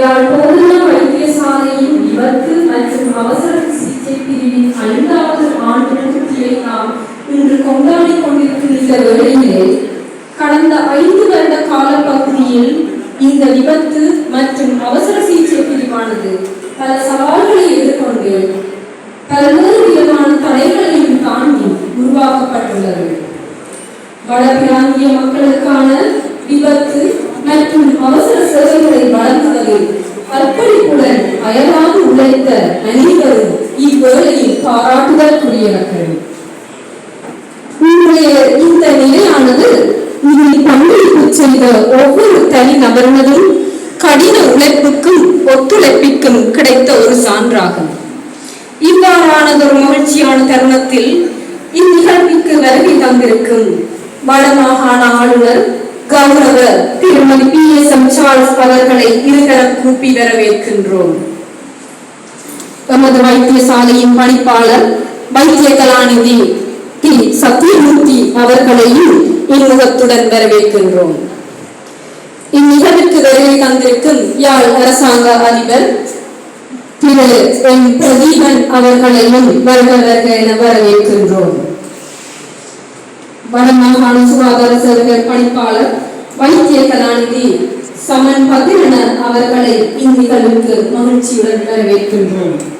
யாழ் போதனா வைத்தியசாலையின் விபத்து மற்றும் அவசர சிகிச்சை பிரிவின் ஐந்தாவது ஆண்டு பூர்த்தியை நாம் இன்று கொண்டாடிக் கொண்டிருக்கின்ற வேளையிலே கடந்த ஐந்து வருட கால பகுதியில் இந்த விபத்து மற்றும் அவசர சிகிச்சை பிரிவானது பல சவால்களை எதிர்கொண்டு பல்வேறு விதமான தடைகளையும் தாண்டி உருவாக்கப்பட்டுள்ளது. வடபிராந்திய மக்களுக்கு விபத்து மற்றும் அவசர சேவைகளை வழங்குவதில் அர்ப்பணிப்புடன் அயராது உழைத்த அனைவரும் இவ்வேளையில் பாராட்டுதற்குரியவர்கள் உங்களுடைய இந்த நிலையானது இதில் பங்களிப்பு செய்த ஒவ்வொரு தனி நபரினதும் கடின உழைப்புக்கும் ஒத்துழைப்பிற்கும் கிடைத்த ஒரு சான்றாகும். இவ்வாறானதொரு மகிழ்ச்சியான தருணத்தில் இந்நிகழ்விற்கு வருகை தந்திருக்கும் வடமாகாண ஆளுநர் கௌரவ திருமதி பி எஸ் எம் சார்ஸ் அவர்களை இருகரம் கூப்பி வரவேற்கின்றோம். எமது வைத்தியசாலையின் பணிப்பாளர் வைத்திய கலாநிதி டி. சத்யமூர்த்தி அவர்களையும் இம்முகத்துடன் வரவேற்கின்றோம். இந்நிகழ்வுக்கு வருகை தந்திருக்கும் யாழ் அரசாங்க அதிபர் திரு. எம். பிரதீபன் அவர்களையும் வருக வருக என வரவேற்கின்றோம். வடமாகாண சுகாதார சேவைகள் பணிப்பாளர் வைத்திய கலாநிதி சமன் பத்திரன அவர்களை இந்நிகழ்வுக்கு மகிழ்ச்சியுடன் வரவேற்கின்றோம்.